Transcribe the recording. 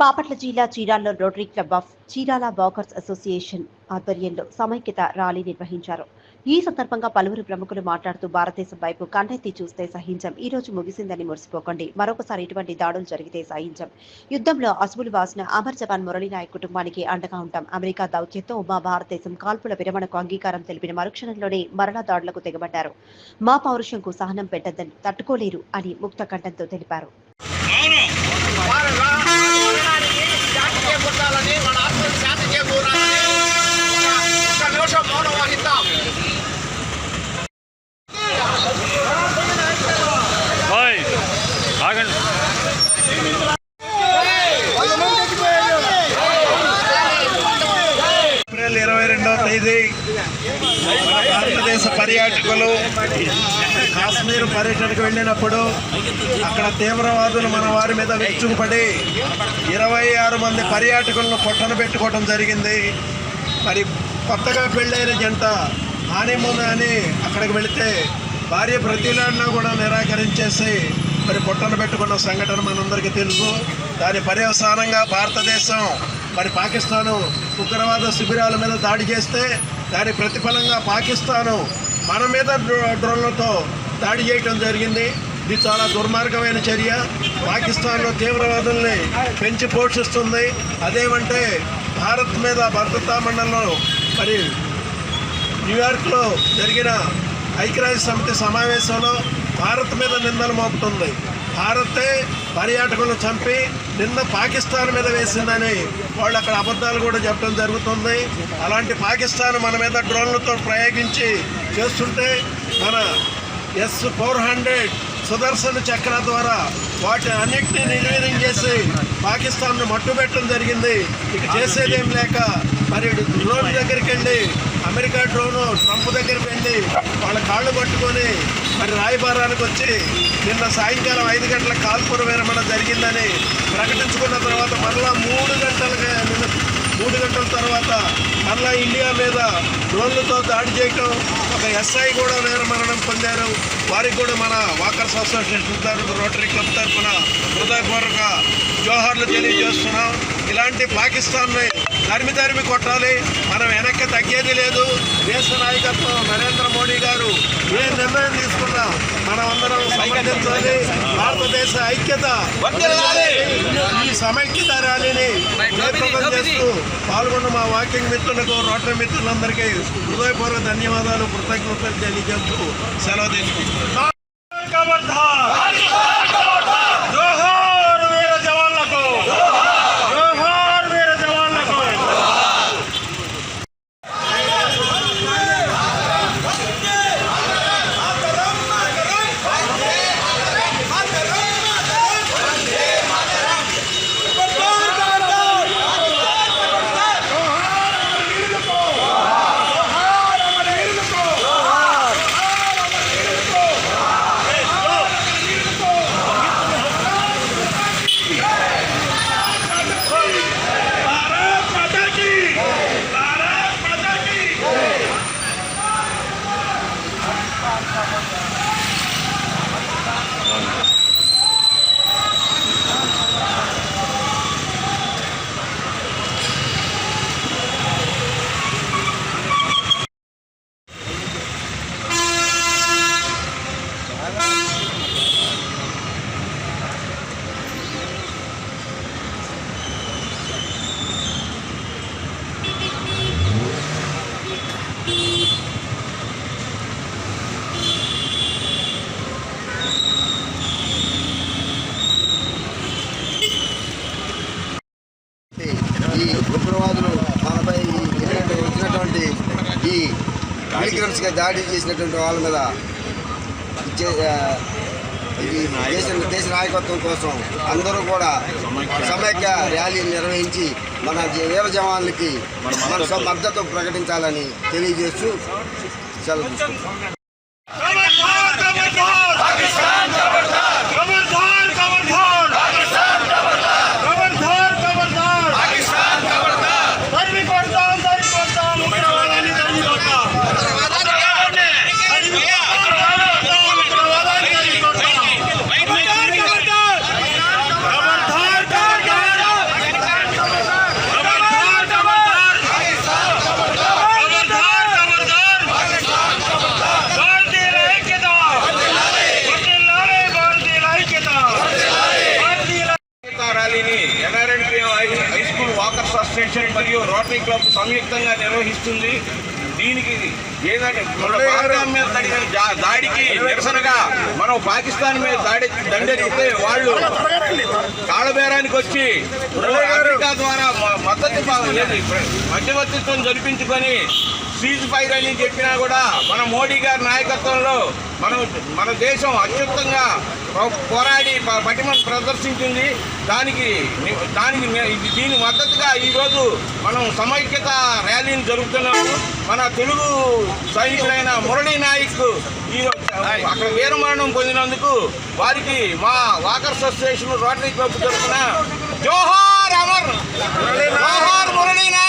బాపట్ల జిల్లా చీరాల్లో rotary club of Chirala walkers association ఆధ్వర్యంలో సమైక్యత ర్యాలీ నిర్వహించారు. ఈ సందర్భంగా పలువురు ప్రముఖులు మాట్లాడుతూ భారతదేశం వైపు కండెత్తి చూస్తే సహించం. ఈ రోజు ముగిసిందని మురిసిపోకండి. మరొకసారి ఇటువంటి దాడులు జరిగితే సహించం. యుద్ధంలో అసువులు వాసిన అమర్ జవాన్ మురళీనాయక్ కుటుంబానికి అండగా ఉంటాం. అమెరికా దౌత్యంతో మా భారతదేశం కాల్పుల విరమణకు అంగీకారం తెలిపిన మరుక్షణంలోనే మరణ దాడులకు తెగబడ్డారు మా పౌరుషంకు సహనం పెట్టద్దని తట్టుకోలేరు అని ముక్త కంఠంతో తెలిపారు. కాశ్మీర్ పర్యటనకు వెళ్ళినప్పుడు అక్కడ తీవ్రవాదులు మన వారి మీద విరుచుకుపడి ఇరవై ఆరు మంది పర్యాటకులను పొట్టన పెట్టుకోవడం జరిగింది. మరి కొత్తగా పెళ్ళైన జంట హానీమూన్ అని అక్కడికి వెళితే భార్య ప్రతిలాడినా కూడా నిరాకరించేసి మరి పొట్టన పెట్టుకున్న సంఘటన మనందరికీ తెలుసు. దాని పర్యవసానంగా భారతదేశం మరి పాకిస్తాను ఉగ్రవాద శిబిరాల మీద దాడి చేస్తే దాని ప్రతిఫలంగా పాకిస్తాను మన మీద డ్రో- డ్రోన్లతో దాడి చేయటం జరిగింది. ఇది చాలా దుర్మార్గమైన చర్య. పాకిస్తాన్లో తీవ్రవాదుల్ని పెంచి పోషిస్తుంది. అదేమంటే భారత్ మీద భద్రతా మండలిలో మరి న్యూయార్క్లో జరిగిన ఐక్యరాజ్య సమితి సమావేశంలో భారత్ మీద నిందలు మోపుతుంది. భారతే పర్యాటకులను చంపి నిన్న పాకిస్తాన్ మీద వేసిందని వాళ్ళు అక్కడ అబద్ధాలు కూడా చెప్పడం జరుగుతుంది. అలాంటి పాకిస్తాన్ మన మీద డ్రోన్లతో ప్రయోగించి చేస్తుంటే మన S four hundred Sudarshan Chakra ద్వారా వాటి అన్నింటినీ నిర్వీర్యం చేసి పాకిస్తాన్ను మట్టుబెట్టడం జరిగింది. ఇక చేసేదేం లేక మరి డ్రోన్ దగ్గరికి వెళ్ళి అమెరికా డ్రోను ట్రంప్ దగ్గరికి వెళ్ళి వాళ్ళ కాళ్ళు పట్టుకొని మరి రాయబారానికి వచ్చి నిన్న సాయంకాలం ఐదు గంటల కాల్పుర విరమణ జరిగిందని ప్రకటించుకున్న తర్వాత మరలా మూడు గంటలుగా నిన్న మూడు గంటల తర్వాత మరలా ఇండియా మీద డ్రోన్లతో దాడి చేయటం ఒక ఎస్ఐ కూడా వీరమరణం పొందారు. వారికి కూడా మన వాకర్స్ అసోసియేషన్ తరఫున రోటరీ క్లబ్ తరఫున హృదయపూర్వక జోహార్లు తెలియజేస్తున్నాం. ఇలాంటి పాకిస్తాన్ని తరిమి తరిమి కొట్టాలి. మనం వెనక్కి తగ్గేది లేదు. దేశ నాయకత్వం నరేంద్ర మోడీ గారు ఏ నిర్ణయం తీసుకున్నా. మనం అందరం సమర్థించాలి. భారతదేశ ఐక్యత ఈ సమైక్యత ర్యాలీని జయప్రదం చేస్తూ పాల్గొన్న మా వాకింగ్ మిత్రులకు రోటరీ మిత్రులందరికీ హృదయపూర్వక ధన్యవాదాలు కృతజ్ఞతలు తెలియజేస్తూ సెలవు తీసుకుంటున్నాం జోహార్ వీర జవాన్లకు జోహార్ వీర జవాన్లకు భారత్ మాతా కీ భారత్ మాతా కీ ఈ ఉగ్రవాదులు మనపై ఇలాంటి వచ్చినటువంటి ఈ మిలిగ్రమ్స్గా దాడి చేసినటువంటి వాళ్ళ మీద దేశ దేశ నాయకత్వం కోసం అందరూ కూడా సమైక్య ర్యాలీ నిర్వహించి మన వీర జవాన్లకి మన మద్దతు. ప్రకటించాలని తెలియజేస్తూ సెలవు మరియు రోటరీ క్లబ్ సంయుక్తంగా నిర్వహిస్తుంది. దీనికి ఏంటంటే మన పాకిస్తాన్ మీద జరిగిన జా- దాడికి నిరసనగా మనం పాకిస్తాన్ మీద దాడి దండెత్తితే వాళ్ళు కాళ్ళబేరానికి వచ్చి అమెరికా ద్వారా మద్దతు మధ్యవర్తిత్వం జరిపించుకొని సీజ్ ఫైర్ అని చెప్పినా కూడా మన మోడీ గారి నాయకత్వంలో మనం మన దేశం అత్యుత్తంగా పోరాడి పటిమను ప్రదర్శించింది. దానికి దానికి దీని మద్దతుగా ఈరోజు మనం సమైక్యత ర్యాలీని జరుపుతున్నాము. మన తెలుగు సైనికులైన మురళీ నాయక్ ఈ అక్కడ వీరమరణం పొందినందుకు వారికి మా వాకర్స్ అసోసియేషన్ రోటరీ క్లబ్ తరఫున జోహార్ అమర్. జోహార్ మురళీ